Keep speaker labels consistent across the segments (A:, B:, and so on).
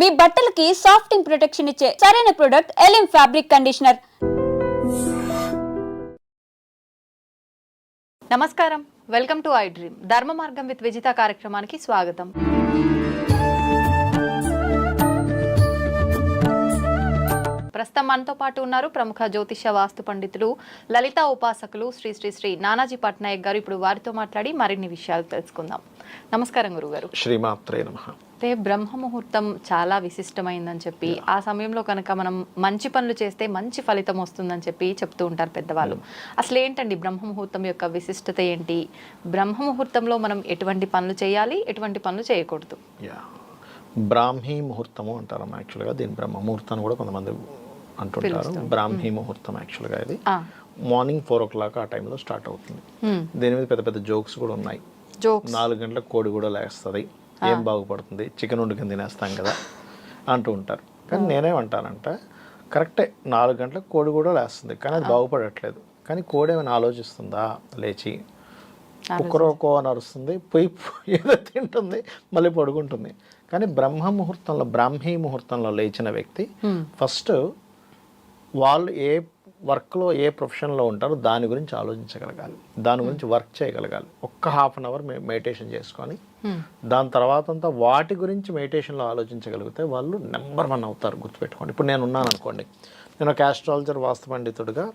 A: మీ బట్టలకి సాఫ్టింగ్ ప్రొటెక్షన్ ఇచ్చే సరైన ప్రొడక్ట్ ఎలిమ్ ఫ్యాబ్రిక్ కండిషనర్
B: నమస్కారం. వెల్కమ్ టు ఐ డ్రీమ్ ధర్మ మార్గం విత్ విజిత కార్యక్రమానికి స్వాగతం. ప్రస్తుతం మనతో పాటు ఉన్నారు ప్రముఖ జ్యోతిష వాస్తు పండితులు లలిత ఉపాసకులు శ్రీ శ్రీ శ్రీ నానాజీ పట్నాయక్ గారు. ఇప్పుడు వారితో మాట్లాడి మరిన్ని విషయాలు తెలుసుకుందాం. నమస్కారం గురుగారు.
C: శ్రీమాత్రే నమ.
B: అంటే బ్రహ్మ ముహూర్తం చాలా విశిష్టమైందని చెప్పి ఆ సమయంలో కనుక మనం మంచి పనులు చేస్తే మంచి ఫలితం వస్తుందని చెప్పి చెప్తూ ఉంటారు పెద్దవాళ్ళు. అసలు ఏంటండి బ్రహ్మ ముహూర్తం యొక్క విశిష్టత ఏంటి? బ్రహ్మ ముహూర్తంలో మనం ఎటువంటి పనులు చేయాలి? ఎటువంటి పనులు చేయకూడదు.
C: యా బ్రాహ్మీ ముహూర్తము అంటారమ్మా యాక్చువల్గా. దీని బ్రహ్మ ముహూర్తాన్ని కూడా కొంతమంది అంటుంటారు. బ్రాహ్మీ ముహూర్తం యాక్చువల్గా ఇది. మార్నింగ్ ఫోర్ ఓ క్లాక్ ఆ టైంలో స్టార్ట్ అవుతుంది.
B: హ్మ్,
C: దీని మీద పెద్ద పెద్ద జోక్స్ కూడా ఉన్నాయి. నాలుగు గంటలకు కోడి కూడా లేస్తుంది. ఏం బాగుపడుతుంది? చికెన్ వండుకొని తినేస్తాం కదా అంటూ ఉంటారు. కానీ నేనేమంటానంటే కరెక్టే నాలుగు గంటలకు కోడి కూడా లేస్తుంది కానీ అది బాగుపడట్లేదు. కానీ కోడి ఏమైనా ఆలోచిస్తుందా? లేచి కుక్కరోకో అని అరుస్తుంది పొయ్యి ఏదో తింటుంది మళ్ళీ పడుకుంటుంది. కానీ బ్రహ్మ ముహూర్తంలో బ్రాహ్మీ ముహూర్తంలో లేచిన వ్యక్తి ఫస్ట్ వాళ్ళు ఏ వర్క్లో ఏ ప్రొఫెషన్లో ఉంటారో దాని గురించి ఆలోచించగలగాలి. దాని గురించి వర్క్ చేయగలగాలి. ఒక్క హాఫ్ అన్ అవర్ మెడిటేషన్ చేసుకొని దాని తర్వాత అంతా వాటి గురించి మెడిటేషన్లో ఆలోచించగలిగితే వాళ్ళు నెంబర్ వన్ అవుతారు గుర్తుపెట్టుకోండి. ఇప్పుడు నేను ఉన్నాను అనుకోండి. నేను ఒక ఆస్ట్రాలజర్ వాస్తు పండితుడుగా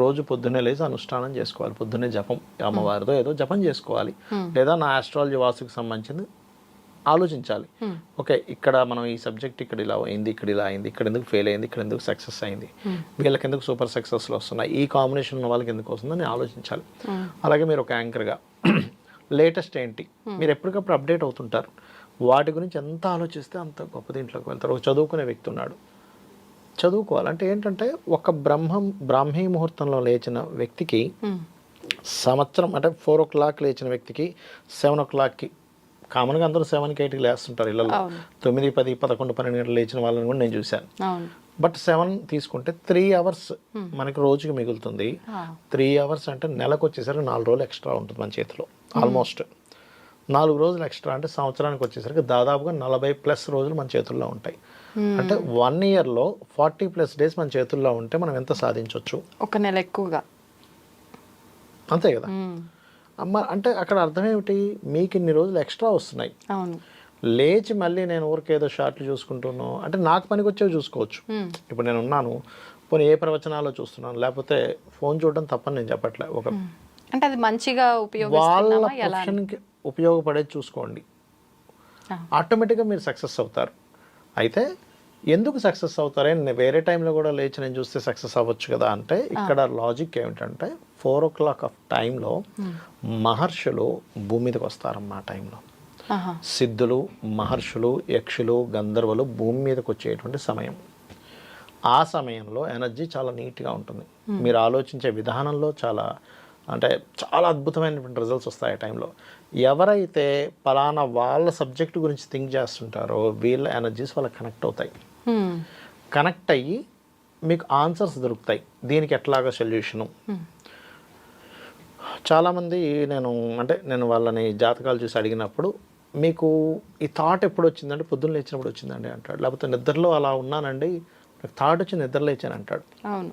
C: రోజు పొద్దున్నే లేచి అనుష్ఠానం చేసుకోవాలి. పొద్దున్నే జపం అమ్మవారితో ఏదో జపం చేసుకోవాలి. లేదా నా ఆస్ట్రాలజీ వాస్తుకి సంబంధించింది ఆలోచించాలి. ఓకే ఇక్కడ మనం ఈ సబ్జెక్ట్ ఇక్కడ ఇలా అయింది ఇక్కడ ఇలా అయింది ఇక్కడ ఎందుకు ఫెయిల్ అయింది ఇక్కడ ఎందుకు సక్సెస్ అయింది వీళ్ళకి ఎందుకు సూపర్ సక్సెస్లు వస్తున్నాయి ఈ కాంబినేషన్ ఉన్న వాళ్ళకి ఎందుకు వస్తుందని ఆలోచించాలి. అలాగే మీరు ఒక యాంకర్గా లేటెస్ట్ ఏంటి? మీరు ఎప్పటికప్పుడు అప్డేట్ అవుతుంటారు. వాటి గురించి ఎంత ఆలోచిస్తే అంత గొప్ప దీంట్లోకి వెళ్తారు. ఒక చదువుకునే వ్యక్తి ఉన్నాడు. చదువుకోవాలి. అంటే ఏంటంటే ఒక బ్రహ్మం బ్రాహ్మీ ముహూర్తంలో లేచిన వ్యక్తికి సంవత్సరం అంటే ఫోర్ ఓ క్లాక్ లేచిన వ్యక్తికి సెవెన్ ఓ క్లాక్కి కామన్గా అందరూ సెవెన్కి ఎయిట్కి లేస్తుంటారు ఇళ్ళలో. తొమ్మిది పది పదకొండు పన్నెండు గంటలు లేచిన వాళ్ళని కూడా నేను చూశాను. బట్ సెవెన్ తీసుకుంటే త్రీ అవర్స్ మనకి రోజుకి మిగులుతుంది. త్రీ అవర్స్ అంటే నెలకు వచ్చేసరికి నాలుగు రోజులు ఎక్స్ట్రా ఉంటుంది మన చేతిలో ఆల్మోస్ట్. నాలుగు రోజులు ఎక్స్ట్రా అంటే సంవత్సరానికి వచ్చేసరికి దాదాపుగా నలభై ప్లస్ రోజులు మన చేతుల్లో ఉంటాయి. అంటే వన్ ఇయర్లో ఫార్టీ ప్లస్ డేస్ మన చేతుల్లో ఉంటే మనం ఎంత సాధించవచ్చు
B: ఒక నెల ఎక్కువగా.
C: అంతే కదా? అమ్మ అంటే అక్కడ అర్థం ఏమిటి మీకు ఇన్ని రోజులు ఎక్స్ట్రా వస్తున్నాయి.
B: అవును.
C: లేచి మళ్ళీ నేను ఊరికే ఏదో షార్ట్లు చూసుకుంటున్నాను అంటే నాకు పనికి వచ్చేవి చూసుకోవచ్చు ఇప్పుడు నేను ఉన్నాను పోనీ ఏ ప్రవచనాల్లో చూస్తున్నాను లేకపోతే ఫోన్ చూడడం తప్పని నేను చెప్పట్లే. ఒక.
B: అంటే అది మంచిగా
C: వాళ్ళ ప్రొఫెషన్కి ఉపయోగపడేది చూసుకోండి. ఆటోమేటిక్గా మీరు సక్సెస్ అవుతారు. అయితే ఎందుకు సక్సెస్ అవుతారే? నేను వేరే టైంలో కూడా లేచి నేను చూస్తే సక్సెస్ అవ్వచ్చు కదా అంటే ఇక్కడ లాజిక్ ఏమిటంటే ఫోర్ ఓ క్లాక్ ఆఫ్ టైంలో మహర్షులు భూమి మీదకి వస్తారమ్మా ఆ టైంలో. సిద్ధులు మహర్షులు యక్షులు గంధర్వులు భూమి మీదకి వచ్చేటువంటి సమయం. ఆ సమయంలో ఎనర్జీ చాలా నీట్గా ఉంటుంది. మీరు ఆలోచించే విధానంలో చాలా అంటే చాలా అద్భుతమైనటువంటి రిజల్ట్స్ వస్తాయి ఆ టైంలో. ఎవరైతే పలానా వాళ్ళ సబ్జెక్ట్ గురించి థింక్ చేస్తుంటారో వీళ్ళ ఎనర్జీస్ వాళ్ళకి కనెక్ట్ అవుతాయి. కనెక్ట్ అయ్యి మీకు ఆన్సర్స్ దొరుకుతాయి. దీనికి ఎట్లాగా సొల్యూషను. చాలామంది నేను అంటే నేను వాళ్ళని జాతకాలు చూసి అడిగినప్పుడు మీకు ఈ థాట్ ఎప్పుడు వచ్చిందంటే పొద్దున్న లేచినప్పుడు వచ్చిందండి? అంటాడు. లేకపోతే నిద్రలో అలా ఉన్నానండి. నాకు థాట్ వచ్చి నిద్ర లేచాను అంటాడు.
B: అవును.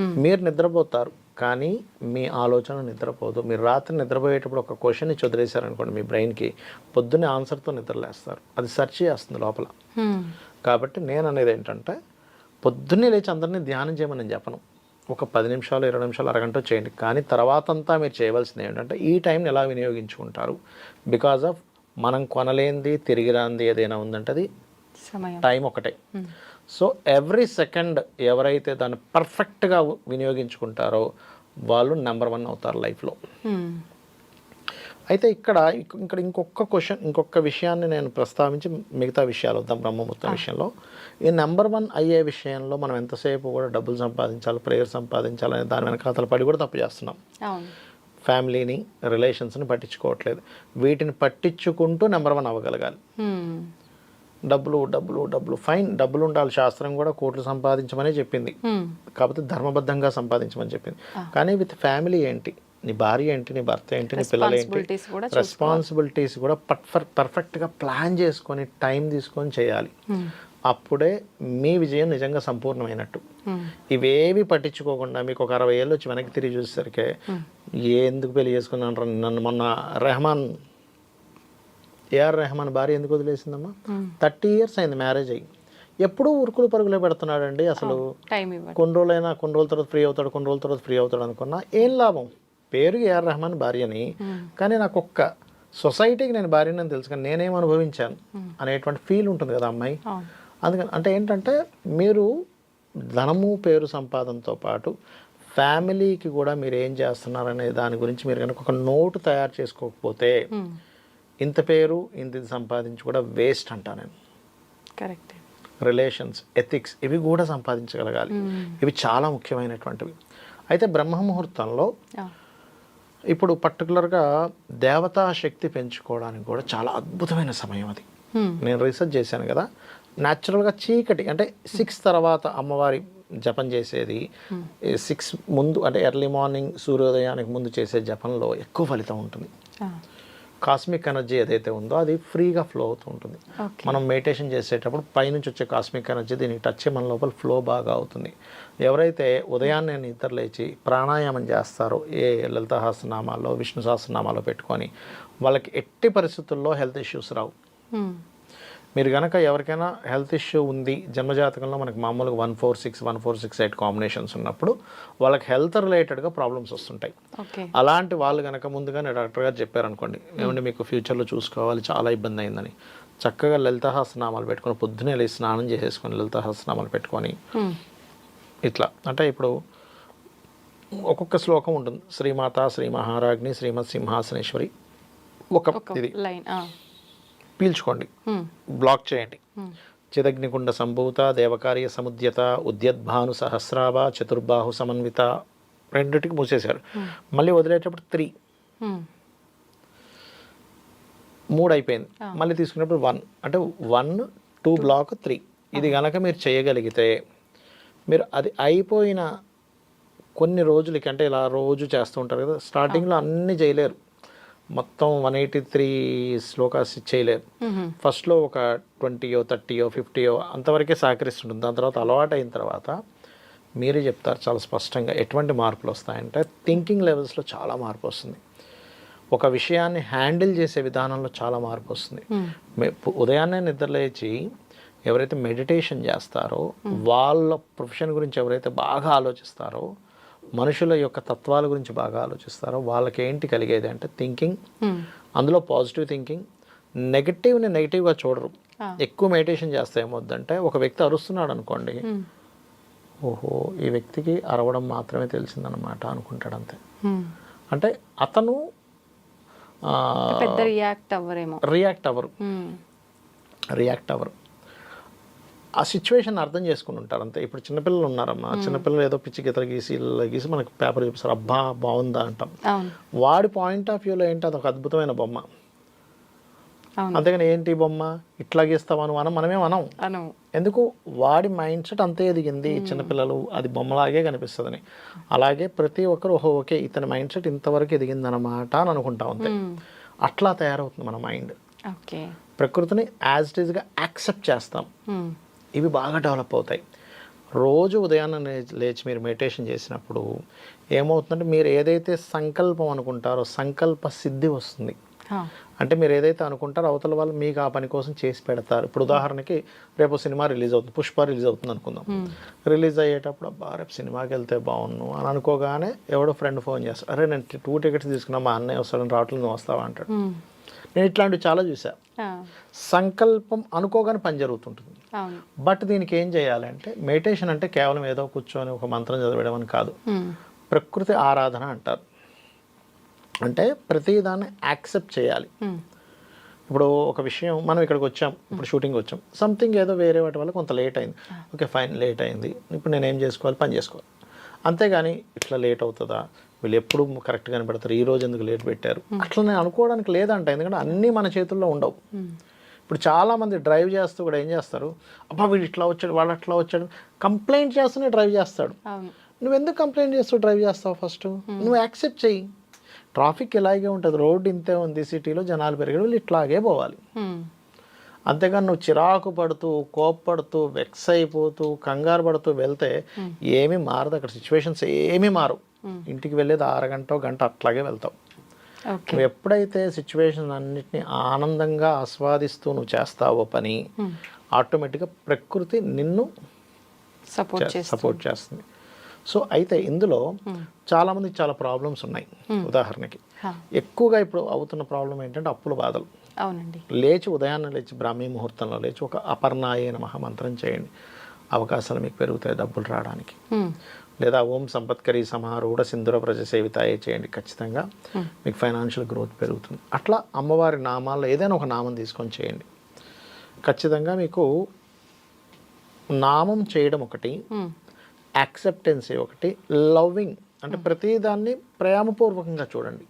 C: మీరు నిద్రపోతారు కానీ మీ ఆలోచన నిద్రపోదు. మీరు రాత్రి నిద్రపోయేటప్పుడు ఒక క్వశ్చన్ ఇచ్చి వదిలేశారనుకోండి మీ బ్రెయిన్కి పొద్దున్నే ఆన్సర్తో నిద్రలేస్తారు. అది సెర్చ్ చేస్తుంది లోపల. కాబట్టి నేను అనేది ఏంటంటే పొద్దున్నే లేచి అందరినీ ధ్యానం చేయమని నేను చెప్పను. ఒక పది నిమిషాలు ఇరవై నిమిషాలు అరగంట చేయండి. కానీ తర్వాత అంతా మీరు చేయవలసింది ఏంటంటే ఈ టైంని ఎలా వినియోగించుకుంటారు? బికాజ్ ఆఫ్ మనం కొనలేనిది తిరిగి రాంది ఏదైనా ఉందంటే అది టైం ఒకటే. సో ఎవ్రీ సెకండ్ ఎవరైతే దాన్ని పర్ఫెక్ట్గా వినియోగించుకుంటారో వాళ్ళు నెంబర్ వన్ అవుతారు లైఫ్లో. అయితే ఇక్కడ ఇక- ఇక్కడ ఇంకొక క్వశ్చన్ ఇంకొక విషయాన్ని నేను ప్రస్తావించి మిగతా విషయాలు వద్దాం బ్రహ్మముహూర్తం విషయంలో. ఈ నెంబర్ వన్ అయ్యే విషయంలో మనం ఎంతసేపు కూడా డబ్బులు సంపాదించాలి ప్రేయర్ సంపాదించాలని దాని వెనకాతల పడి కూడా తప్పు చేస్తున్నాం. ఫ్యామిలీని రిలేషన్స్ని పట్టించుకోవట్లేదు. వీటిని పట్టించుకుంటూ నెంబర్ వన్ అవ్వగలగాలి. డబ్బులు డబ్బులు డబ్బులు ఫైన్ డబ్బులు ఉండాలి. శాస్త్రం కూడా కోట్లు సంపాదించమనే చెప్పింది. కాకపోతే ధర్మబద్ధంగా సంపాదించమని చెప్పింది. కానీ విత్ ఫ్యామిలీ ఏంటి? నీ భార్య ఏంటి నీ భర్త ఏంటి నీ పిల్లలు ఏంటి రెస్పాన్సిబిలిటీస్ కూడా పర్ఫెక్ట్ పర్ఫెక్ట్గా ప్లాన్ చేసుకొని టైం తీసుకొని చేయాలి. అప్పుడే మీ విజయం నిజంగా సంపూర్ణమైనట్టు. ఇవేవి పట్టించుకోకుండా మీకు ఒక అరవై ఏళ్ళు వచ్చి వెనక్కి తిరిగి చూసేసరికి ఎందుకు పెళ్ళి చేసుకున్నాను నన్ను మొన్న రెహమాన్ ఏఆర్ రెహమాన్ భార్య ఎందుకు వదిలేసిందమ్మా? థర్టీ ఇయర్స్ అయింది మ్యారేజ్ అయ్యి. ఎప్పుడూ ఉరుకులు పరుగులే పెడుతున్నాడండి అసలు.
B: టైం ఇవ్వండి
C: కొన్ని రోజులైనా కొన్ని రోజుల తర్వాత ఫ్రీ అవుతాడు కొన్ని రోజుల తర్వాత ఫ్రీ అవుతాడు అనుకున్నా ఏం లాభం? పేరు ఏఆర్ రెహమాన్ భార్యని కానీ నాకు ఒక్క సొసైటీకి నేను భార్యని తెలుసు కానీ నేనేం అనుభవించాను అనేటువంటి ఫీల్ ఉంటుంది కదా అమ్మాయి. అందుకని అంటే ఏంటంటే మీరు ధనము పేరు సంపాదనతో పాటు ఫ్యామిలీకి కూడా మీరు ఏం చేస్తున్నారనే దాని గురించి మీరు కనుక ఒక నోటు తయారు చేసుకోకపోతే ఇంత పేరు ఇంత ఇది సంపాదించి కూడా వేస్ట్ అంటా నేను.
B: కరెక్ట్.
C: రిలేషన్స్ ఎథిక్స్ ఇవి కూడా సంపాదించగలగాలి. ఇవి చాలా ముఖ్యమైనటువంటివి. అయితే బ్రహ్మ ముహూర్తంలో ఇప్పుడు పర్టికులర్గా దేవతా శక్తి పెంచుకోవడానికి కూడా చాలా అద్భుతమైన సమయం అది. నేను రీసెర్చ్ చేశాను కదా. న్యాచురల్గా చీకటి అంటే సిక్స్ తర్వాత అమ్మవారి జపం చేసేది సిక్స్ ముందు అంటే ఎర్లీ మార్నింగ్ సూర్యోదయానికి ముందు చేసే జపంలో ఎక్కువ ఫలితం ఉంటుంది. కాస్మిక్ ఎనర్జీ ఏదైతే ఉందో అది ఫ్రీగా ఫ్లో అవుతూ ఉంటుంది. మనం మెడిటేషన్ చేసేటప్పుడు పైనుంచి వచ్చే కాస్మిక్ ఎనర్జీ దీనికి టచ్ మన లోపల ఫ్లో బాగా అవుతుంది. ఎవరైతే ఉదయాన్నే నిద్ర లేచి ప్రాణాయామం చేస్తారో ఏ లలిత సహస్రనామాల్లో విష్ణు సహస్రనామాల్లో పెట్టుకొని వాళ్ళకి ఎట్టి పరిస్థితుల్లో హెల్త్ ఇష్యూస్ రావు. మీరు కనుక ఎవరికైనా హెల్త్ ఇష్యూ ఉంది జన్మజాతకంలో మనకి మామూలుగా one four six one four six eight combinations ఉన్నప్పుడు వాళ్ళకి హెల్త్ రిలేటెడ్గా ప్రాబ్లమ్స్ వస్తుంటాయి. అలాంటి వాళ్ళు కనుక ముందుగానే డాక్టర్ గారు చెప్పారనుకోండి ఏమంటే మీకు ఫ్యూచర్లో చూసుకోవాలి చాలా ఇబ్బంది అయిందని. చక్కగా లలితహాసనామాలు పెట్టుకొని పొద్దునే లేచి స్నానం చేసేసుకొని లలితహాసనామాలు పెట్టుకొని ఇట్లా. అంటే ఇప్పుడు ఒక్కొక్క శ్లోకం ఉంటుంది. శ్రీమాత శ్రీ మహారాజ్ని శ్రీమత్ సింహాసనేశ్వరి ఒక ఇది. పీల్చుకోండి. బ్లాక్ చేయండి. చిదగ్నికుండ సంభూత దేవకార్య సముద్యత ఉద్యద్భాను సహస్రాభ చతుర్బాహు సమన్విత రెండిటికి మూసేశారు. మళ్ళీ వదిలేటప్పుడు త్రీ. మూడు అయిపోయింది మళ్ళీ తీసుకున్నప్పుడు వన్. అంటే వన్ టూ బ్లాక్ త్రీ. ఇది గనక మీరు చేయగలిగితే మీరు అది అయిపోయిన కొన్ని రోజులకి అంటే ఇలా రోజు చేస్తూ ఉంటారు కదా స్టార్టింగ్లో అన్నీ చేయలేరు. మొత్తం వన్ ఎయిటీ త్రీ శ్లోకాస్ చేయలేరు. ఫస్ట్లో ఒక ట్వంటీయో థర్టీయో ఫిఫ్టీయో అంతవరకే సహకరిస్తుంటుంది దాని తర్వాత అలవాటు అయిన తర్వాత మీరే చెప్తారు చాలా స్పష్టంగా ఎటువంటి మార్పులు వస్తాయంటే థింకింగ్ లెవెల్స్లో చాలా మార్పు వస్తుంది. ఒక విషయాన్ని హ్యాండిల్ చేసే విధానంలో చాలా మార్పు వస్తుంది. ఉదయాన్నే నిద్రలేచి ఎవరైతే మెడిటేషన్ చేస్తారో వాళ్ళ ప్రొఫెషన్ గురించి ఎవరైతే బాగా ఆలోచిస్తారో మనుషుల యొక్క తత్వాల గురించి బాగా ఆలోచిస్తారో వాళ్ళకి ఏంటి కలిగేది అంటే థింకింగ్ అందులో పాజిటివ్ థింకింగ్ నెగిటివ్ని నెగిటివ్గా చూడరు. ఎక్కువ మెడిటేషన్ చేస్తే ఏమవుద్దంటే ఒక వ్యక్తి అరుస్తున్నాడు అనుకోండి. ఓహో ఈ వ్యక్తికి అరవడం మాత్రమే తెలిసిందనమాట అనుకుంటాడు అంతే. అంటే అతను
B: పెద్ద రియాక్ట్
C: అవ్వరు.
B: Hmm.
C: రియాక్ట్ అవ్వరు. ఆ సిచ్యువేషన్ అర్థం చేసుకుని ఉంటారు అంతే. ఇప్పుడు చిన్నపిల్లలు ఉన్నారమ్మా. చిన్నపిల్లలు ఏదో పిచ్చి గీతలు గీసి ఇలా గీసి మనకు పేపర్ చూపిస్తారు. అబ్బా బాగుందా అంటాం. వాడి పాయింట్ ఆఫ్ వ్యూలో ఏంటి? అదొక అద్భుతమైన బొమ్మ. అంతేగాని ఏంటి బొమ్మ? ఇట్లా గీస్తామని మనం మనమే మనం
B: అను
C: ఎందుకు? వాడి మైండ్ సెట్ అంతే ఎదిగింది చిన్నపిల్లలు. అది బొమ్మలాగే కనిపిస్తుందని. అలాగే ప్రతి ఒక్కరు ఓహో ఓకే ఇతని మైండ్ సెట్ ఇంతవరకు ఎదిగిందనమాట అని అనుకుంటాం అంతే. అట్లా తయారవుతుంది మన మైండ్ ప్రకృతిని యాజ్ ఇట్ ఈస్గా యాక్సెప్ట్ చేస్తాం. ఇవి బాగా డెవలప్ అవుతాయి. రోజు ఉదయాన్నే లేచి మీరు మెడిటేషన్ చేసినప్పుడు ఏమవుతుందంటే మీరు ఏదైతే సంకల్పం అనుకుంటారో సంకల్ప సిద్ధి వస్తుంది. అంటే మీరు ఏదైతే అనుకుంటారో అవతల వాళ్ళు మీకు ఆ పని కోసం చేసి పెడతారు. ఇప్పుడు ఉదాహరణకి రేపు సినిమా రిలీజ్ అవుతుంది పుష్ప రిలీజ్ అవుతుంది అనుకుందాం. రిలీజ్ అయ్యేటప్పుడు అబ్బా రేపు సినిమాకి వెళ్తే బాగున్ను అని అనుకోగానే ఎవడో ఫ్రెండ్ ఫోన్ చేస్తాడు అరే నేను టూ టికెట్స్ తీసుకున్నా మా అన్నయ్య వస్తాడని రావట్లేదు నువ్వు వస్తావా? అంటాడు. నేను ఇట్లాంటివి చాలా చూసా. సంకల్పం అనుకోగానే పని జరుగుతుంటుంది. బట్ దీనికి ఏం చేయాలంటే మెడిటేషన్ అంటే కేవలం ఏదో కూర్చొని ఒక మంత్రం చదివడం అని కాదు. ప్రకృతి ఆరాధన అంటారు. అంటే ప్రతిదాన్ని యాక్సెప్ట్ చేయాలి. ఇప్పుడు ఒక విషయం మనం ఇక్కడికి వచ్చాం ఇప్పుడు షూటింగ్ వచ్చాం. సంథింగ్ ఏదో వేరే వాటి వల్ల కొంత లేట్ అయింది. ఓకే ఫైన్ లేట్ అయింది. ఇప్పుడు నేను ఏం చేసుకోవాలి? పని చేసుకోవాలి. అంతేగాని ఇట్లా లేట్ అవుతుందా? వీళ్ళు ఎప్పుడు కరెక్ట్గానే పెడతారు ఈ రోజు ఎందుకు లేట్ పెట్టారు? అట్లా నేను అనుకోవడానికి లేదంట. ఎందుకంటే అన్నీ మన చేతుల్లో ఉండవు. ఇప్పుడు చాలామంది డ్రైవ్ చేస్తూ కూడా ఏం చేస్తారు? అబ్బా వీడు ఇట్లా వచ్చాడు వాడు అట్లా వచ్చాడు. కంప్లైంట్ చేస్తూనే డ్రైవ్ చేస్తాడు. నువ్వు ఎందుకు కంప్లైంట్ చేస్తూ డ్రైవ్ చేస్తావు ఫస్ట్? నువ్వు యాక్సెప్ట్ చెయ్యి. ట్రాఫిక్ ఇలాగే ఉంటుంది. రోడ్డు ఇంతే ఉంది. సిటీలో జనాలు పెరిగారు వీళ్ళు ఇట్లాగే పోవాలి. అంతేగాని నువ్వు చిరాకు పడుతూ కోప్పడుతూ వెక్స్ అయిపోతూ కంగారు పడుతూ వెళ్తే ఏమీ మారదు. అక్కడ సిచ్యువేషన్స్ ఏమీ మారు ఇంటికి వెళ్ళేది అరగంట గంట అట్లాగే వెళ్తావు. నువ్వు ఎప్పుడైతే సిచ్యువేషన్ అన్నిటిని ఆనందంగా ఆస్వాదిస్తూ నువ్వు చేస్తావో పని ఆటోమేటిక్గా ప్రకృతి నిన్ను
B: సపోర్ట్
C: సపోర్ట్ చేస్తుంది. సో అయితే ఇందులో చాలా మందికి చాలా ప్రాబ్లమ్స్ ఉన్నాయి. ఉదాహరణకి
B: హా,
C: ఎక్కువగా ఇప్పుడు అవుతున్న ప్రాబ్లం ఏంటంటే అప్పుల బాధలు.
B: అవునండి.
C: లేచి ఉదయాన్నే లేచి బ్రాహ్మీ ముహూర్తంలో లేచి ఒక అపర్ణాయన మహామంత్రం చేయండి. అవకాశాలు మీకు పెరుగుతాయి డబ్బులు రావడానికి. లేదా ఓం సంపత్కరి సమారూఢ సింధుర ప్రజ సేవితాయే చేయండి. ఖచ్చితంగా మీకు ఫైనాన్షియల్ గ్రోత్ పెరుగుతుంది. అట్లా అమ్మవారి నామాల్లో ఏదైనా ఒక నామం తీసుకొని చేయండి. ఖచ్చితంగా మీకు నామం చేయడం ఒకటి
B: ఉమ్,
C: యాక్సెప్టెన్సీ ఒకటి లవ్వింగ్ అంటే ప్రతిదాన్ని ప్రేమపూర్వకంగా చూడండి.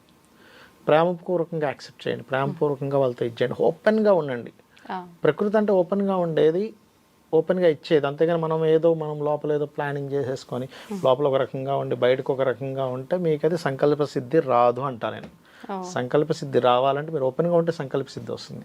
C: ప్రేమపూర్వకంగా యాక్సెప్ట్ చేయండి. ప్రేమపూర్వకంగా వాళ్ళతో ఇచ్చేయండి ఓపెన్గా ఉండండి. ప్రకృతి అంటే ఓపెన్గా ఉండేది ఓపెన్గా ఇచ్చేది. అంతేగాని మనం ఏదో మనం లోపల ఏదో ప్లానింగ్ చేసేసుకొని లోపల ఒక రకంగా ఉండి బయటకు ఒక రకంగా ఉంటే మీకు అది సంకల్ప సిద్ధి రాదు అంటా నేను. సంకల్ప సిద్ధి రావాలంటే మీరు ఓపెన్గా ఉంటే సంకల్ప సిద్ధి వస్తుంది.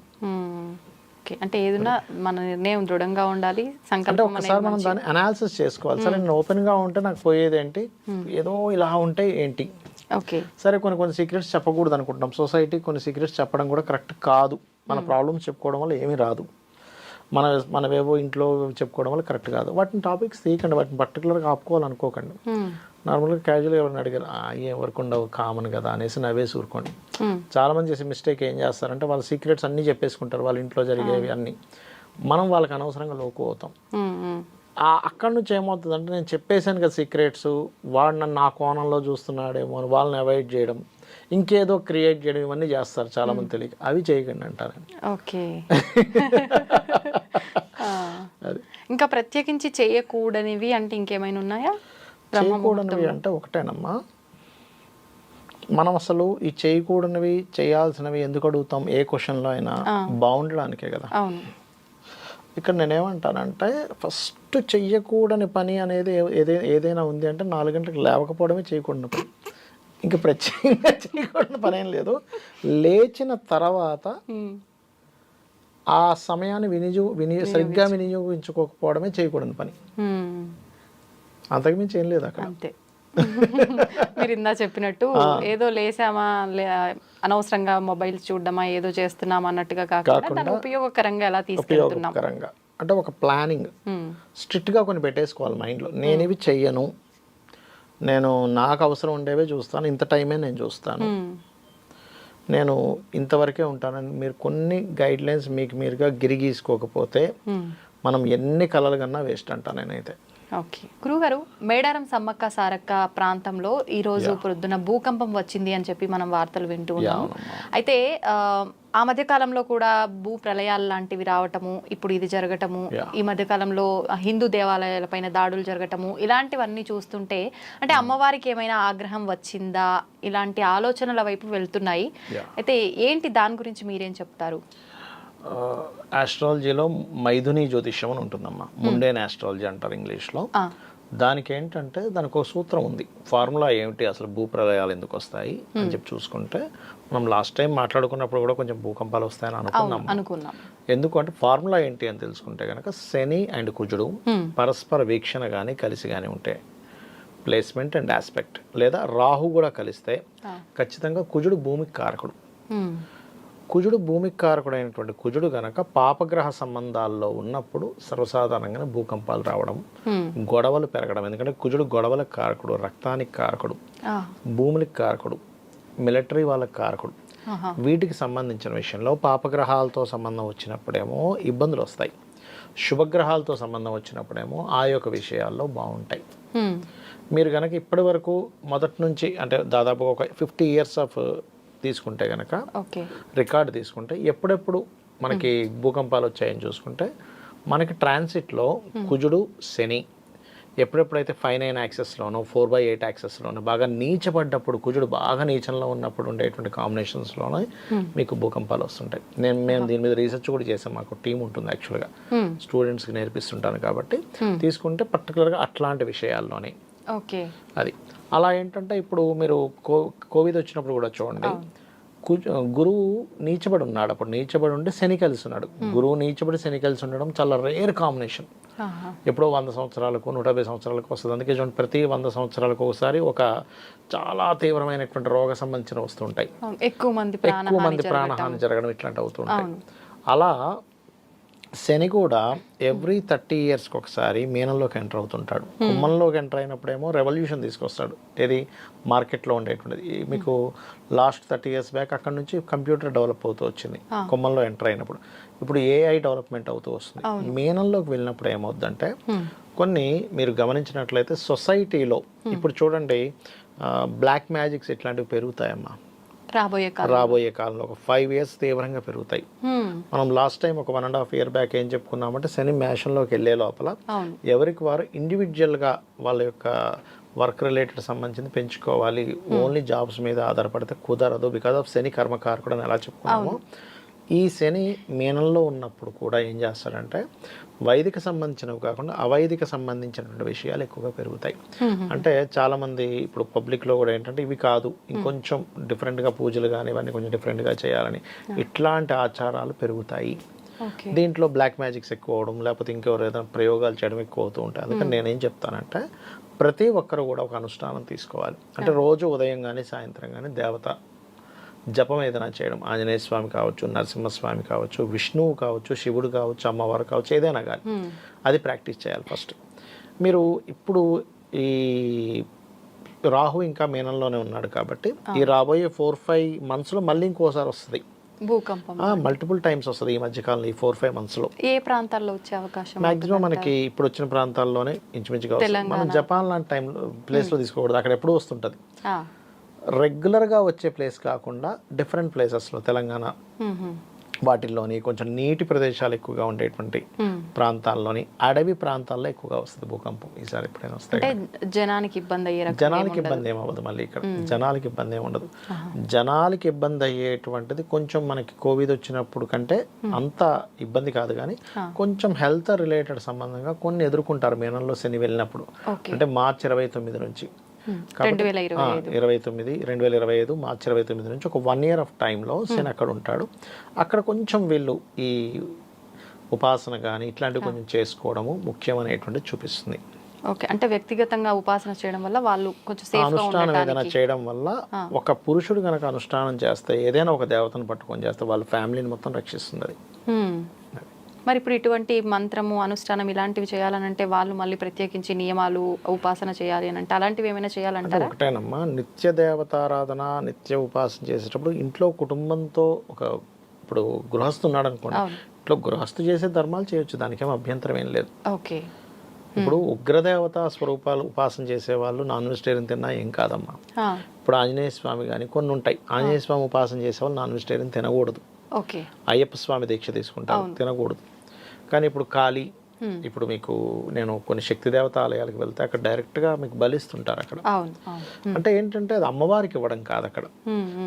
B: ఓకే. అంటే ఏదైనా మన నిర్ణయం దృఢంగా ఉండాలి
C: అంటే ఒకసారి మనం దాన్ని అనాలిసిస్ చేసుకోవాలి. సరే నేను ఓపెన్గా ఉంటే నాకు పోయేది ఏంటి? ఏదో ఇలా ఉంటే ఏంటి?
B: ఓకే.
C: సరే కొన్ని కొన్ని సీక్రెట్స్ చెప్పకూడదు అనుకుంటాం సొసైటీ కొన్ని సీక్రెట్స్ చెప్పడం కూడా కరెక్ట్ కాదు. మన ప్రాబ్లమ్స్ చెప్పుకోవడం వల్ల ఏమీ రాదు. మన మనవేవో ఇంట్లో చెప్పుకోవడం వల్ల కరెక్ట్ కాదు. వాటిని టాపిక్స్ తీయకండి వాటిని పర్టికులర్గా ఆపుకోవాలనుకోకండి. నార్మల్గా క్యాజువల్గా ఎవరిని అడిగారు "ఆ, ఏం వరకు ఉండవు కామన్ కదా అనేసి నవ్వేసి ఊరుకోండి.
B: ఉమ్,
C: చాలా మంది చేసే మిస్టేక్ ఏం చేస్తారంటే వాళ్ళ సీక్రెట్స్ అన్నీ చెప్పేసుకుంటారు వాళ్ళ ఇంట్లో జరిగేవి అన్నీ. మనం వాళ్ళకి అనవసరంగా లోకు అవుతాం. అక్కడి నుంచి ఏమవుతుంది అంటే నేను చెప్పేశాను కదా సీక్రెట్స్ వాడు నన్ను నా కోణంలో చూస్తున్నాడేమో అని వాళ్ళని అవాయిడ్ చేయడం. ఇంకేదో క్రియేట్ చేయడం ఇవన్నీ చేస్తారు చాలా మంది తెలియక. అవి చేయకండి అంటారండి.
B: ఓకే. ఇంకా ప్రత్యేకించి చేయకూడనివి అంటే ఇంకేమైనా ఉన్నాయా?
C: చేయకూడనివి అంటే ఒకటేనమ్మా. మనం అసలు ఈ చేయకూడనివి చేయాల్సినవి ఎందుకు అడుగుతాం? ఏ క్వశ్చన్లో అయినా బాగుండడానికే కదా. ఇక్కడ నేనేమంటానంటే ఫస్ట్ చెయ్యకూడని పని అనేది ఏదైనా ఉంది అంటే నాలుగు గంటలకు లేవకపోవడమే చేయకూడని పని. ఇంకా ప్రత్యేకంగా చేయకూడని పని ఏం లేదు. లేచిన తర్వాత ఆ సమయాన్ని వినియోగ వినియో సరిగ్గా వినియోగించుకోకపోవడమే చేయకూడని పని. అంతకుమించి ఏం లేదు అక్కడ.
B: అంతే. మీరు ఇందా చెప్పినట్టు ఏదో లేసామా అనవసరంగా మొబైల్ చూడడమా ఏదో చేస్తున్నామా అన్నట్టుగా కాకుండా దాన్ని ఉపయోగకరంగా ఎలా తీసుకెళ్తున్నాం?
C: ఉపయోగకరంగా. అంటే ఒక ప్లానింగ్. స్ట్రిక్ట్గా కొన్ని పెట్టేసుకోవాలి మైండ్లో. నేను ఇవి చెయ్యను. నేను నాకు అవసరం ఉండేవే చూస్తాను. ఇంత టైమే నేను చూస్తాను. నేను ఇంతవరకే ఉంటానని మీరు కొన్ని గైడ్ లైన్స్ మీకు మీరుగా గిరిగీసుకోకపోతే. మనం ఎన్ని కలలు కన్నా వేస్ట్ అంటా నేనైతే.
B: ఓకే. గురుగారు మేడారం సమ్మక్క సారక్క ప్రాంతంలో ఈ రోజు పొద్దున భూకంపం వచ్చింది అని చెప్పి మనం వార్తలు వింటూ ఉన్నాం అయితే ఆ, మధ్య కాలంలో కూడా భూ ప్రళయాలు లాంటివి రావటము ఇప్పుడు ఇది జరగటము. ఈ మధ్య కాలంలో హిందూ దేవాలయాలపైన దాడులు జరగటము ఇలాంటివన్నీ చూస్తుంటే అంటే అమ్మవారికి ఏమైనా ఆగ్రహం వచ్చిందా? ఇలాంటి ఆలోచనల వైపు వెళ్తున్నాయి. అయితే ఏంటి దాని గురించి మీరేం చెప్తారు?
C: ఆస్ట్రాలజీలో మైథుని జ్యోతిష్యం అని ఉంటుందమ్మా. ముండేన్ ఆస్ట్రాలజీ అంటారు ఇంగ్లీష్లో. దానికి ఏంటంటే దానికి ఒక సూత్రం ఉంది. ఫార్ములా ఏమిటి? అసలు భూప్రలయాలు ఎందుకు వస్తాయి? అని చెప్పి చూసుకుంటే మనం లాస్ట్ టైం మాట్లాడుకున్నప్పుడు కూడా కొంచెం భూకంపాలు వస్తాయని అనుకున్నాం.
B: అనుకున్నాం.
C: ఎందుకు అంటే ఫార్ములా ఏంటి అని తెలుసుకుంటే కనుక శని అండ్ కుజుడు పరస్పర వీక్షణ కానీ కలిసి కానీ ఉంటే ప్లేస్మెంట్ అండ్ ఆస్పెక్ట్ లేదా రాహు కూడా కలిస్తే ఖచ్చితంగా కుజుడు భూమికి కారకుడు.
B: ఉమ్,
C: కుజుడు భూమికి కారకుడైనటువంటి కుజుడు గనక పాపగ్రహ సంబంధాల్లో ఉన్నప్పుడు సర్వసాధారణంగా భూకంపాలు రావడం గొడవలు పెరగడం. ఎందుకంటే కుజుడు గొడవలకు కారకుడు రక్తానికి కారకుడు భూములకు కారకుడు మిలిటరీ వాళ్ళకి కారకుడు. వీటికి సంబంధించిన విషయంలో పాపగ్రహాలతో సంబంధం వచ్చినప్పుడేమో ఇబ్బందులు వస్తాయి. శుభగ్రహాలతో సంబంధం వచ్చినప్పుడేమో ఆ యొక్క విషయాల్లో బాగుంటాయి. మీరు కనుక ఇప్పటి వరకు మొదటి నుంచి అంటే దాదాపు ఒక ఫిఫ్టీ ఇయర్స్ ఆఫ్ తీసుకుంటే కనుక రికార్డు తీసుకుంటే ఎప్పుడెప్పుడు మనకి భూకంపాలు వచ్చాయని చూసుకుంటే మనకి ట్రాన్సిట్లో కుజుడు శని ఎప్పుడెప్పుడైతే ఫైవ్ నైన్ యాక్సెస్లోనో ఫోర్ బై ఎయిట్ యాక్సెస్లోనో బాగా నీచపడ్డప్పుడు కుజుడు బాగా నీచంలో ఉన్నప్పుడు ఉండేటువంటి కాంబినేషన్స్లోనే మీకు భూకంపాలు వస్తుంటాయి. నేను మేము దీని మీద రీసెర్చ్ కూడా చేసాం మాకు టీం ఉంటుంది యాక్చువల్గా. స్టూడెంట్స్కి నేర్పిస్తుంటాను కాబట్టి తీసుకుంటే పర్టికులర్గా అట్లాంటి విషయాల్లోనే
B: ఓకే.
C: అది. అలా ఏంటంటే ఇప్పుడు మీరు కోవిడ్ వచ్చినప్పుడు కూడా చూడండి. గురువు నీచబడి ఉన్నాడు. అప్పుడు నీచబడి ఉండి శని కలిసి ఉన్నాడు గురువు నీచబడి శని కలిసి ఉండడం చాలా రేర్ కాంబినేషన్. ఎప్పుడో వంద సంవత్సరాలకు నూట యాభై సంవత్సరాలకు వస్తుంది. అందుకే చూడండి ప్రతి వంద సంవత్సరాలకు ఒకసారి ఒక చాలా తీవ్రమైనటువంటి రోగ సంబంధించిన వస్తుంటాయి.
B: ఎక్కువ మంది
C: ఎక్కువ మంది. ప్రాణహాని జరగడం ఇట్లాంటి అవుతుంటాయి. అలా శని కూడా ఎవ్రీ థర్టీ ఇయర్స్కి ఒకసారి మీనంలోకి ఎంటర్ అవుతుంటాడు. కుమ్మంలోకి ఎంటర్ అయినప్పుడేమో రెవల్యూషన్ తీసుకొస్తాడు. ఏది? మార్కెట్లో ఉండేటువంటిది. మీకు లాస్ట్ థర్టీ ఇయర్స్ బ్యాక్ అక్కడ నుంచి కంప్యూటర్ డెవలప్ అవుతూ వచ్చింది. కుమ్మంలో ఎంటర్ అయినప్పుడు. ఇప్పుడు ఏఐ డెవలప్మెంట్ అవుతూ వస్తుంది. మీనంలోకి వెళ్ళినప్పుడు ఏమవుద్దంటే కొన్ని మీరు గమనించినట్లయితే సొసైటీలో ఇప్పుడు చూడండి బ్లాక్ మ్యాజిక్స్ ఇట్లాంటివి పెరుగుతాయమ్మా.
B: రాబోయే
C: రాబోయే కాలంలో ఒక ఫైవ్ ఇయర్స్ తీవ్రంగా పెరుగుతాయి. మనం లాస్ట్ టైం ఒక one and half year back ఏం చెప్పుకున్నామంటే శని మేషంలోకి వెళ్ళే లోపల ఎవరికి వారు ఇండివిజువల్గా వాళ్ళ యొక్క వర్క్ రిలేటెడ్ సంబంధించింది పెంచుకోవాలి. ఓన్లీ జాబ్స్ మీద ఆధారపడితే కుదరదు. బికాస్ ఆఫ్ శని కర్మకారకుడు అని ఎలా చెప్పుకున్నాము ఈ శని మీనంలో ఉన్నప్పుడు కూడా ఏం చేస్తాడంటే వైదిక సంబంధించినవి కాకుండా అవైదిక సంబంధించినటువంటి విషయాలు ఎక్కువగా పెరుగుతాయి. అంటే చాలా మంది ఇప్పుడు పబ్లిక్లో కూడా ఏంటంటే ఇవి కాదు ఇంకొంచెం డిఫరెంట్గా పూజలు కానీ ఇవన్నీ కొంచెం డిఫరెంట్గా చేయాలని ఇట్లాంటి ఆచారాలు పెరుగుతాయి. దీంట్లో బ్లాక్ మ్యాజిక్స్ ఎక్కువ అవడం లేకపోతే ఇంకెవరు ఏదైనా ప్రయోగాలు చేయడం ఎక్కువ అవుతూ ఉంటాయి. అందుకని నేనేం చెప్తానంటే ప్రతి ఒక్కరు కూడా ఒక అనుష్ఠానం తీసుకోవాలి. అంటే రోజు ఉదయం కానీ సాయంత్రం కానీ దేవత జపం ఏదైనా చేయడం? ఆంజనేయ స్వామి కావచ్చు నరసింహస్వామి కావచ్చు విష్ణువు కావచ్చు శివుడు కావచ్చు అమ్మవారు కావచ్చు ఏదైనా కానీ. అది ప్రాక్టీస్ చేయాలి ఫస్ట్. మీరు ఇప్పుడు ఈ రాహు ఇంకా మీనంలోనే ఉన్నాడు కాబట్టి ఈ రాబోయే ఫోర్ ఫైవ్ మంత్స్లో మళ్ళీ ఇంకోసారి వస్తుంది.
B: భూకంపం
C: మల్టిపుల్ టైమ్స్ వస్తుంది ఈ మధ్యకాలంలో ఈ ఫోర్ ఫైవ్ మంత్స్లో.
B: ఏ ప్రాంతాల్లో వచ్చే అవకాశం
C: మాక్సిమం మనకి ఇప్పుడు వచ్చిన ప్రాంతాల్లోనే ఇంచుమించుగా మనం జపాన్ లాంటి టైంలో ప్లేస్లో తీసుకోకూడదు. అక్కడ ఎప్పుడూ వస్తుంటుంది. రెగ్యులర్గా వచ్చే ప్లేస్ కాకుండా డిఫరెంట్ ప్లేసెస్లో తెలంగాణ. వాటిల్లోని కొంచెం నీటి ప్రదేశాలు ఎక్కువగా ఉండేటువంటి. ప్రాంతాల్లోని అడవి ప్రాంతాల్లో ఎక్కువగా వస్తుంది భూకంపం. ఈసారి ఎప్పుడైనా వస్తాయి
B: జనానికి ఇబ్బంది అయ్యే
C: జనాలకి ఇబ్బంది ఏమవ్వదు మళ్ళీ ఇక్కడ. జనాలకి ఇబ్బంది ఏమి ఉండదు జనాలకి ఇబ్బంది అయ్యేటువంటిది కొంచెం మనకి కోవిడ్ వచ్చినప్పుడు కంటే అంత ఇబ్బంది కాదు కానీ కొంచెం హెల్త్ రిలేటెడ్ సంబంధంగా కొన్ని ఎదుర్కొంటారు. మీనంలో శని వెళ్ళినప్పుడు. అంటే మార్చ్ ఇరవై తొమ్మిది నుంచి.
B: ఇరవై
C: తొమ్మిది రెండు వేల ఇరవై ఐదు మార్చి ఇరవై తొమ్మిది నుంచి ఒక వన్ ఇయర్ ఆఫ్ టైంలో శని అక్కడ ఉంటాడు. అక్కడ కొంచెం వీళ్ళు ఈ ఉపాసన కానీ ఇట్లాంటివి కొంచెం చేసుకోవడము ముఖ్యమనేటువంటి చూపిస్తుంది.
B: ఓకే. అంటే వ్యక్తిగతంగా ఉపాసన చేయడం వల్ల వాళ్ళు కొంచెం
C: అనుష్ఠానం ఏదైనా చేయడం వల్ల ఒక పురుషుడు కనుక అనుష్ఠానం చేస్తే ఏదైనా ఒక దేవతను పట్టుకొని చేస్తే వాళ్ళ ఫ్యామిలీని మొత్తం రక్షిస్తుంది.
B: మరి ఇప్పుడు ఇటువంటి మంత్రము అనుష్ఠానం ఇలాంటివి చేయాలనంటే వాళ్ళు మళ్ళీ ప్రత్యేకించి నియమాలు ఉపాసన చేయాలి అని అంటే అలాంటివి ఏమైనా చేయాలంటారా?
C: ఒకటేనమ్మా. నిత్య దేవతారాధన నిత్య ఉపాసన చేసేటప్పుడు ఇంట్లో కుటుంబంతో ఒక ఇప్పుడు గృహస్థు ఉన్నాడు అనుకోండి. ఇంట్లో గృహస్థు చేసే ధర్మాలు చేయొచ్చు. దానికేం అభ్యంతరం ఏం లేదు.
B: ఓకే.
C: ఇప్పుడు ఉగ్రదేవత స్వరూపాలు ఉపాసన చేసే వాళ్ళు నాన్ వెజిటేరియన్ తిన్నా ఏం కాదమ్మా. ఇప్పుడు ఆంజనేయ స్వామి కానీ కొన్ని ఉంటాయి. ఆంజనేయ స్వామి ఉపాసన చేసే వాళ్ళు నాన్ వెజిటేరియన్ తినకూడదు.
B: ఓకే.
C: అయ్యప్ప స్వామి దీక్ష తీసుకుంటారు. తినకూడదు. కానీ ఇప్పుడు కాళీ ఇప్పుడు మీకు నేను కొన్ని శక్తి దేవత ఆలయాలకు వెళ్తే అక్కడ డైరెక్ట్గా మీకు బలిస్తుంటారు అక్కడ. అంటే ఏంటంటే అది అమ్మవారికి ఇవ్వడం కాదు అక్కడ.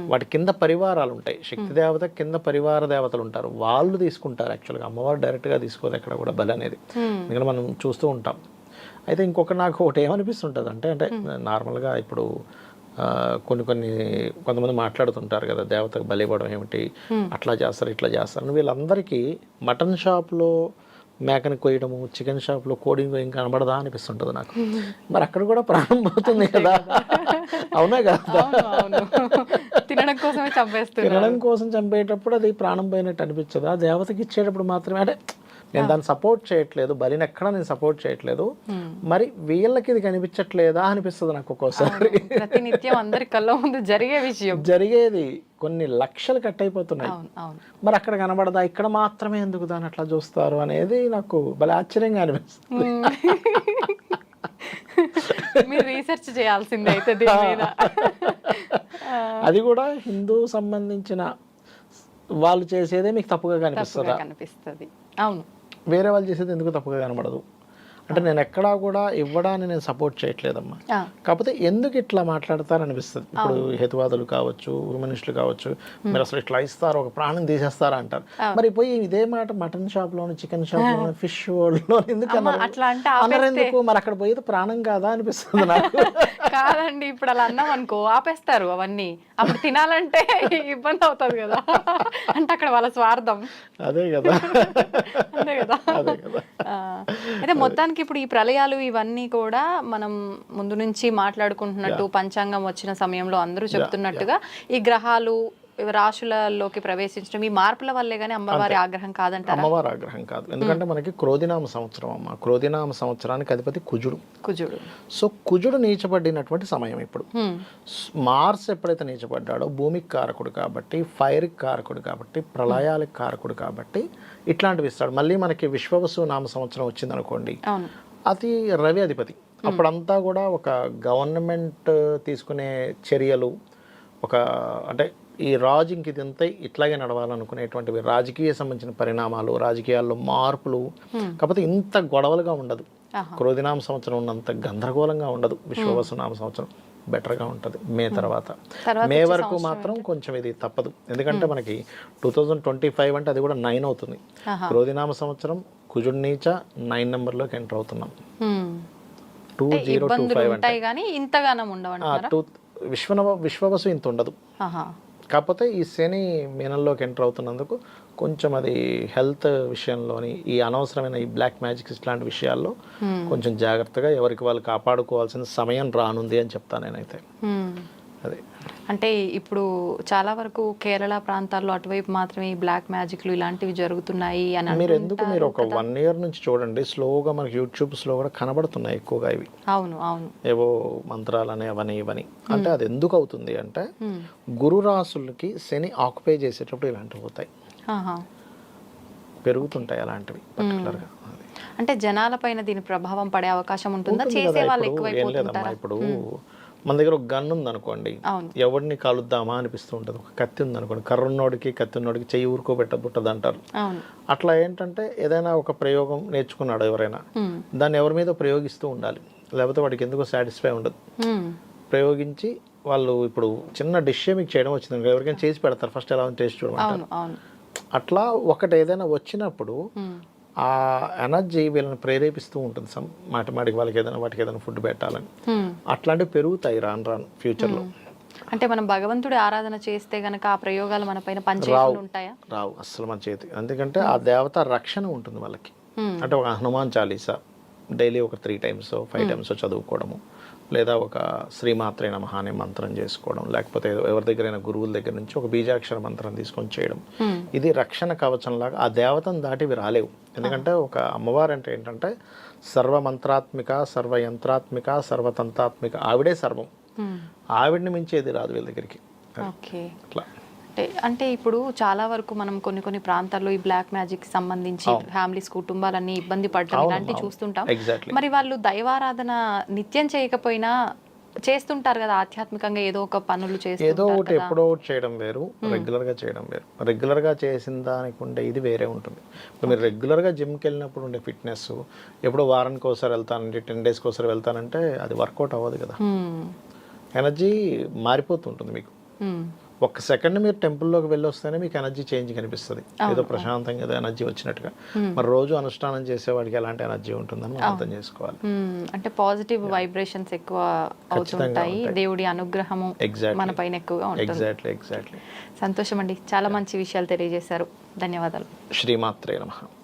C: వాటి కింద పరివారాలు ఉంటాయి. శక్తి దేవత కింద పరివార దేవతలు ఉంటారు. వాళ్ళు తీసుకుంటారు యాక్చువల్గా. అమ్మవారు డైరెక్ట్గా తీసుకోదు అక్కడ కూడా బలి అనేది. ఎందుకంటే మనం చూస్తూ ఉంటాం. అయితే ఇంకొక నాకు ఒకటి ఏమనిపిస్తుంటుంది అంటే అంటే నార్మల్గా ఇప్పుడు కొన్ని కొన్ని కొంతమంది మాట్లాడుతుంటారు కదా దేవతకు బలి ఇవ్వడం ఏమిటి అట్లా చేస్తారు ఇట్లా చేస్తారు అని వీళ్ళందరికీ మటన్ షాప్లో మేకని కొయ్యడము చికెన్ షాప్లో కోడి ఏం కనబడదా అనిపిస్తుంటుంది నాకు. మరి అక్కడ కూడా ప్రాణం పోతుంది కదా. అవునా కదా?
B: తినడం చంపేస్తున్నారు.
C: తినడం కోసం చంపేటప్పుడు అది ప్రాణం పోయినట్టు అనిపించదు ఆ దేవతకి ఇచ్చేటప్పుడు మాత్రమే. అంటే నేను దాన్ని సపోర్ట్ చేయట్లేదు బలిని ఎక్కడ నేను సపోర్ట్ చేయట్లేదు. మరి వీళ్ళకి ఇది కనిపించట్లేదా అనిపిస్తుంది నాకు ఒక్కోసారి.
B: అందరి కళ్ళ ముందు జరిగే విషయం.
C: జరిగేది కొన్ని లక్షలు కట్ అయిపోతున్నాయి. మరి అక్కడ కనబడదా? ఇక్కడ మాత్రమే ఎందుకు దాన్ని అట్లా చూస్తారు అనేది నాకు భలే ఆశ్చర్యంగా అనిపిస్తుంది.
B: మీరు రీసెర్చ్ చేయాల్సిందే అయితే దీని మీద.
C: అది కూడా హిందూ సంబంధించిన వాళ్ళు చేసేదే మీకు తప్పుగా కనిపిస్తుందా?
B: కనిపిస్తుంది. అవును.
C: వేరే వాళ్ళు చేసేది ఎందుకు తప్పుగా కనబడదు? అంటే నేను ఎక్కడా కూడా ఇవ్వడాన్ని నేను సపోర్ట్ చేయట్లేదమ్మా. కాకపోతే ఎందుకు ఇట్లా మాట్లాడతారు అనిపిస్తుంది ఇప్పుడు హేతువాదులు కావచ్చు హ్యూమనిస్టులు కావచ్చు మీరు అసలు ఇట్లా ఇస్తారు ఒక ప్రాణం తీసేస్తారా అంటారు. మరి పోయి ఇదే మాట మటన్ షాప్ లోను చికెన్ షాప్ లోను ఫిష్ వరల్డ్లో ఎందుకు అన్నారు? మరి అక్కడ పోయేది ప్రాణం కాదా అనిపిస్తుంది నాకు.
B: కాదండి ఇప్పుడు అలా అన్నాం అనుకో ఆపేస్తారు అవన్నీ. అప్పుడు తినాలంటే ఇబ్బంది అవుతుంది కదా. అంటే అక్కడ వాళ్ళ స్వార్థం.
C: అదే కదా.
B: అంతే కదా.
C: అదే కదా.
B: అయితే మొత్తానికి ఇప్పుడు ఈ ప్రళయాలు ఇవన్నీ కూడా మనం ముందు నుంచి మాట్లాడుకుంటున్నట్టు పంచాంగం వచ్చిన సమయంలో అందరూ చెప్తున్నట్టుగా ఈ గ్రహాలు రాశులలోకి ప్రవేశించడం ఈ మార్పుల వల్లే గానీ అమ్మవారి ఆగ్రహం కాదంటారా?
C: అమ్మవారి ఆగ్రహం కాదు. ఎందుకంటే మనకి క్రోధినామ సంవత్సరం అమ్మ. క్రోధినామ సంవత్సరానికి అధిపతి కుజుడు.
B: కుజుడు.
C: సో కుజుడు నీచబడినటువంటి సమయం ఇప్పుడు. మార్స్ ఎప్పుడైతే నీచబడ్డాడో భూమికి కారకుడు కాబట్టి ఫైర్కి కారకుడు కాబట్టి ప్రళయాలకు కారకుడు కాబట్టి ఇట్లాంటివి ఇస్తాడు. మళ్ళీ మనకి విశ్వవసు నామ సంవత్సరం వచ్చింది అనుకోండి అది రవి అధిపతి. అప్పుడంతా కూడా ఒక గవర్నమెంట్ తీసుకునే చర్యలు ఒక అంటే ఈ రాజు ఇంక ఇదంతా ఇట్లాగే నడవాలనుకునేటువంటివి రాజకీయ సంబంధించిన పరిణామాలు రాజకీయాల్లో మార్పులు కాకపోతే ఇంత గొడవలుగా ఉండదు. క్రోధినామ సంవత్సరం ఉన్నంత గందరగోళంగా ఉండదు. విశ్వవసునామ సంవత్సరం బెటర్గా ఉంటుంది మే తర్వాత. మే వరకు మాత్రం కొంచెం ఇది తప్పదు. ఎందుకంటే మనకి టూ థౌజండ్ ట్వంటీ ఫైవ్ అంటే అది కూడా నైన్ అవుతుంది. క్రోధినామ సంవత్సరం కుజుడు నీచ నైన్ నెంబర్లోకి ఎంటర్ అవుతున్నాం. టూ జీరో టూ ఫైవ్ అంటే. టూ విశ్వనవ విశ్వవసు ఇంత ఉండదు. కాకపోతే ఈ శని మీనంలోకి ఎంటర్ అవుతున్నందుకు కొంచెం అది హెల్త్ విషయంలోని ఈ అనవసరమైన ఈ బ్లాక్ మ్యాజిక్స్ ఇట్లాంటి విషయాల్లో కొంచెం జాగ్రత్తగా ఎవరికి వాళ్ళు కాపాడుకోవాల్సిన సమయం రానుంది అని చెప్తాను నేనైతే.
B: హ్మ్.
C: అదే.
B: అంటే ఇప్పుడు చాలా వరకు కేరళ ప్రాంతాల్లో అటువైపు మాత్రమే ఈ బ్లాక్ మ్యాజిక్లు ఇలాంటివి జరుగుతున్నాయి అని
C: మీరు ఎందుకు మీరు ఒక. వన్ ఇయర్ నుంచి చూడండి స్లోగా మనకి యూట్యూబ్స్లో కూడా కనబడుతున్నాయి ఎక్కువగా ఇవి.
B: అవును అవును.
C: ఏవో మంత్రాలని అవని ఇవని. అంటే అది ఎందుకు అవుతుంది అంటే. గురు రాసులకి శని ఆక్యుపై చేసేటప్పుడు ఇలాంటివి అవుతాయి. పెరుగుతుంటాయి అలాంటివి పర్టికులర్గా
B: అంటే జనాల పైన దీని ప్రభావం పడే అవకాశం ఉంటుందా? చేసే వాళ్ళు ఎక్కువైపోతుంటారా?
C: ఇప్పుడు మన దగ్గర ఒక గన్ ఉంది అనుకోండి
B: అవును.
C: ఎవరిని కలుద్దామా అనిపిస్తూ ఉంటుంది. ఒక కత్తి ఉంది అనుకోండి కర్రున్నోడికి కత్తి ఉన్నోడికి చెయ్యి ఊరుకోబెట్ట బుట్టదు అంటారు అట్లా ఏంటంటే ఏదైనా ఒక ప్రయోగం నేర్చుకున్నాడు ఎవరైనా. దాన్ని ఎవరి మీద ప్రయోగిస్తూ ఉండాలి. లేకపోతే వాడికి ఎందుకో సాటిస్ఫై ఉండదు. ప్రయోగించి వాళ్ళు ఇప్పుడు చిన్న డిష్ మీకు చేయడం వచ్చింది ఎవరికైనా చేసి పెడతారు. ఫస్ట్ ఎలా టేస్ట్ చూడమంటారు. అట్లా ఒకటి ఏదైనా వచ్చినప్పుడు. ఆ ఎనర్జీ వీళ్ళని ప్రేరేపిస్తూ ఉంటుంది సమ్ మాటి మాటికి వాళ్ళకి ఏదైనా వాటికి ఏదైనా ఫుడ్ పెట్టాలని. అట్లాంటివి పెరుగుతాయి రాను రాను ఫ్యూచర్లో.
B: అంటే మనం భగవంతుడి ఆరాధన చేస్తే గనక ఆ ప్రయోగాలు మన పైన ఉంటాయా?
C: రావు అస్సలు మన చేతి ఎందుకంటే ఆ దేవత రక్షణ ఉంటుంది వాళ్ళకి. అంటే ఒక హనుమాన్ చాలీసా డైలీ ఒక త్రీ టైమ్స్ ఫైవ్ టైమ్స్ చదువుకోవడము. లేదా ఒక శ్రీమాత్రే నమః అనే మంత్రం చేసుకోవడం లేకపోతే ఏదో ఎవరి దగ్గరైనా గురువుల దగ్గర నుంచి ఒక బీజాక్షర మంత్రం తీసుకొని చేయడం. ఇది రక్షణ కవచంలాగా ఆ దేవతను దాటి ఇవి రాలేవు. ఎందుకంటే ఒక అమ్మవారు అంటే ఏంటంటే సర్వమంత్రాత్మిక సర్వయంత్రాత్మిక సర్వతంత్రాత్మిక ఆవిడే సర్వం. ఆవిడని మించేది రాదు వీళ్ళ దగ్గరికి. అట్లా.
B: అంటే అంటే ఇప్పుడు చాలా వరకు మనం కొన్ని కొన్ని ప్రాంతాల్లో ఈ బ్లాక్ మ్యాజిక్ సంబంధించి ఫ్యామిలీస్ కుటుంబాలన్నీ ఇబ్బంది పడటం ఇలాంటివి. చూస్తుంటాం. మరి వాళ్ళు దైవారాధన నిత్యం చేయకపోయినా చేస్తుంటారు కదా ఆధ్యాత్మికంగా ఏదో ఒక పనులు
C: ఏదో
B: చేస్తుంటారు
C: ఒకటి ఎప్పుడో ఒకటి చేయడం వేరు రెగ్యులర్గా చేయడం వేరు. రెగ్యులర్గా చేసిన దానికి ఉండే ఇది వేరే ఉంటుంది. ఇప్పుడు మీరు రెగ్యులర్గా జిమ్కి వెళ్ళినప్పుడు ఉండే ఫిట్నెస్ ఎప్పుడో వారానికి ఒకసారి వెళ్తానంటే టెన్ డేస్కి ఒకసారి వెళ్తానంటే అది వర్కౌట్ అవ్వదు కదా. ఎనర్జీ మారిపోతుంటుంది మీకు. ఒక్క సెకండ్ మీరు టెంపుల్లోకి వెళ్ళి వస్తేనే మీకు ఎనర్జీ చేంజ్ కనిపిస్తుంది. ఏదో ప్రశాంతంగా ఏదో ఎనర్జీ వచ్చినట్టుగా. మరి రోజు అనుష్ఠానం చేసేవాడికి ఎలాంటి ఎనర్జీ ఉంటుందని మనం అర్థం చేసుకోవాలి.
B: అంటే పాజిటివ్ వైబ్రేషన్స్ ఎక్కువ అవుతుంటాయి. దేవుడి అనుగ్రహము మన పైన ఎక్కువగా
C: ఎగ్జాక్ట్లీ ఎగ్జాక్ట్లీ
B: సంతోషం అండి చాలా మంచి విషయాలు తెలియజేశారు. ధన్యవాదాలు.
C: శ్రీమాత్రే నమః.